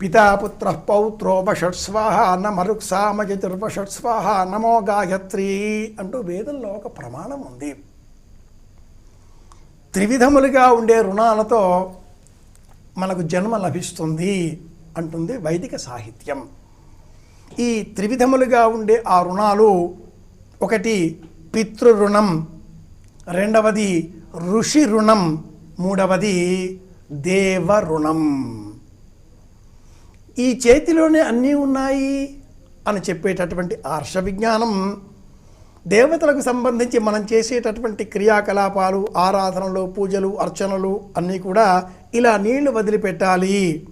పితాపుత్ర పౌత్రో వషట్స్వాహ స్వాహ నమో గాయత్రి అంటూ వేదంలో ఒక ప్రమాణం ఉంది. త్రివిధములుగా ఉండే రుణాలతో మనకు జన్మ లభిస్తుంది అంటుంది వైదిక సాహిత్యం. ఈ త్రివిధములుగా ఉండే ఆ రుణాలు ఒకటి పితృరుణం రెండవది ఋషి రుణం మూడవది దేవ రుణం. ఈ చేతిలోనే అన్నీ ఉన్నాయి అని చెప్పేటటువంటి హర్ష విజ్ఞానం దేవతలకు సంబంధించి మనం చేసేటటువంటి క్రియాకలాపాలు ఆరాధనలు పూజలు అర్చనలు అన్నీ కూడా ఇలా నీళ్ళు వదిలిపెట్టాలి.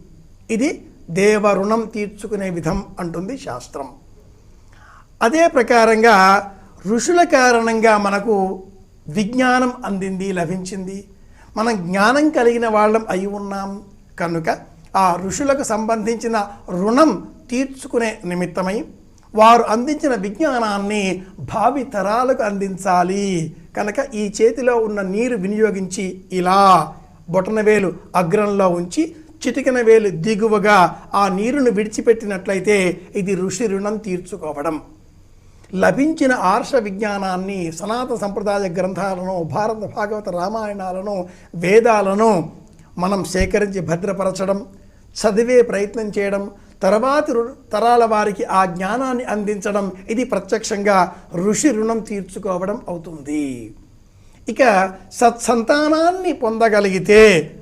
ఇది దేవ రుణం తీర్చుకునే విధం అంటుంది శాస్త్రం. అదే ప్రకారంగా ఋషుల కారణంగా మనకు విజ్ఞానం అందింది లభించింది. మనం జ్ఞానం కలిగిన వాళ్ళం అయి ఉన్నాం. కనుక ఆ ఋషులకు సంబంధించిన రుణం తీర్చుకునే నిమిత్తమై వారు అందించిన విజ్ఞానాన్ని భావితరాలకు అందించాలి. కనుక ఈ చేతిలో ఉన్న నీరు వినియోగించి ఇలా బొటనవేలు అగ్రంలో ఉంచి చిటికిన వేలు దిగువగా ఆ నీరును విడిచిపెట్టినట్లయితే ఇది ఋషి రుణం తీర్చుకోవడం. లభించిన ఆర్ష విజ్ఞానాన్ని సనాతన సంప్రదాయ గ్రంథాలను భారత భాగవత రామాయణాలను వేదాలను మనం సేకరించి భద్రపరచడం చదివే ప్రయత్నం చేయడం తర్వాతి తరాల వారికి ఆ జ్ఞానాన్ని అందించడం ఇది ప్రత్యక్షంగా ఋషి రుణం తీర్చుకోవడం అవుతుంది. ఇక సత్సంతానాన్ని పొందగలిగితే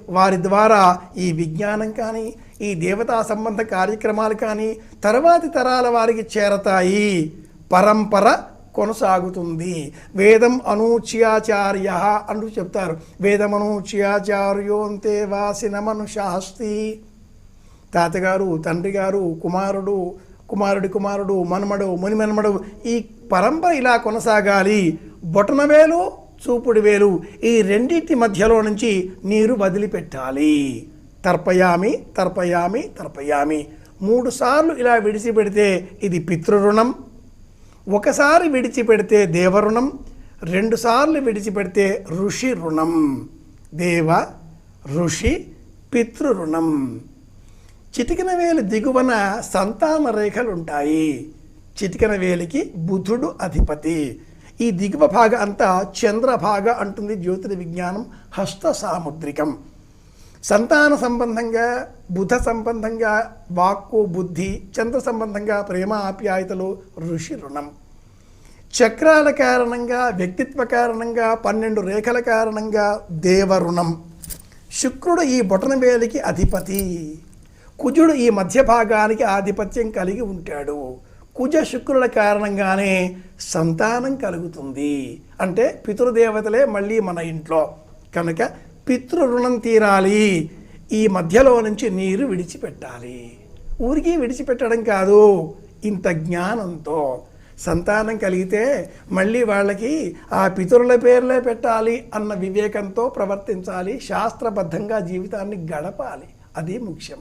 వారి ద్వారా ఈ విజ్ఞానం కానీ ఈ దేవతా సంబంధ కార్యక్రమాలు కానీ తర్వాతి తరాల వారికి చేరతాయి. పరంపర కొనసాగుతుంది. వేదం అనూచ్యాచార్య అంటూ చెప్తారు. వేదం అనూచ్యాచార్యోంతే వాసిన మనుషాస్తి తాతగారు తండ్రి గారు కుమారుడు కుమారుడి కుమారుడు మనుమడు మునిమనుమడు ఈ పరంపర ఇలా కొనసాగాలి. బొటనవేలు చూపుడు వేలు ఈ రెండింటి మధ్యలో నుంచి నీరు వదిలిపెట్టాలి. తర్పయామి తర్పయామి తర్పయామి. మూడు సార్లు ఇలా విడిచిపెడితే ఇది పితృరుణం. ఒకసారి విడిచిపెడితే దేవరుణం. రెండుసార్లు విడిచిపెడితే ఋషి రుణం. దేవ ఋషి పితృరుణం. చిటికెన వేలు దిగువన సంతాన రేఖలు ఉంటాయి చిటికెన వేలికి బుధుడు అధిపతి. ఈ దిగువ భాగ అంతా చంద్రభాగ అంటుంది జ్యోతిర్ విజ్ఞానం హస్త సాముద్రికం. సంతాన సంబంధంగా బుధ సంబంధంగా వాక్కు బుద్ధి చంద్ర సంబంధంగా ప్రేమ ఆప్యాయతలు ఋషి రుణం. చక్రాల కారణంగా వ్యక్తిత్వ కారణంగా పన్నెండు రేఖల కారణంగా దేవరుణం శుక్రుడు ఈ బొటనవేలికి అధిపతి. కుజుడు ఈ మధ్య భాగానికి ఆధిపత్యం కలిగి ఉంటాడు. కుజ శుక్రుల కారణంగానే సంతానం కలుగుతుంది. అంటే పితృదేవతలే మళ్ళీ మన ఇంట్లో. కనుక పితృ రుణం తీరాలి. ఈ మధ్యలో నుంచి నీరు విడిచిపెట్టాలి. ఊరికి విడిచిపెట్టడం కాదు ఇంత జ్ఞానంతో. సంతానం కలిగితే మళ్ళీ వాళ్ళకి ఆ పితరుల పేర్లే పెట్టాలి అన్న వివేకంతో ప్రవర్తించాలి శాస్త్రబద్ధంగా జీవితాన్ని గడపాలి. అది ముఖ్యం.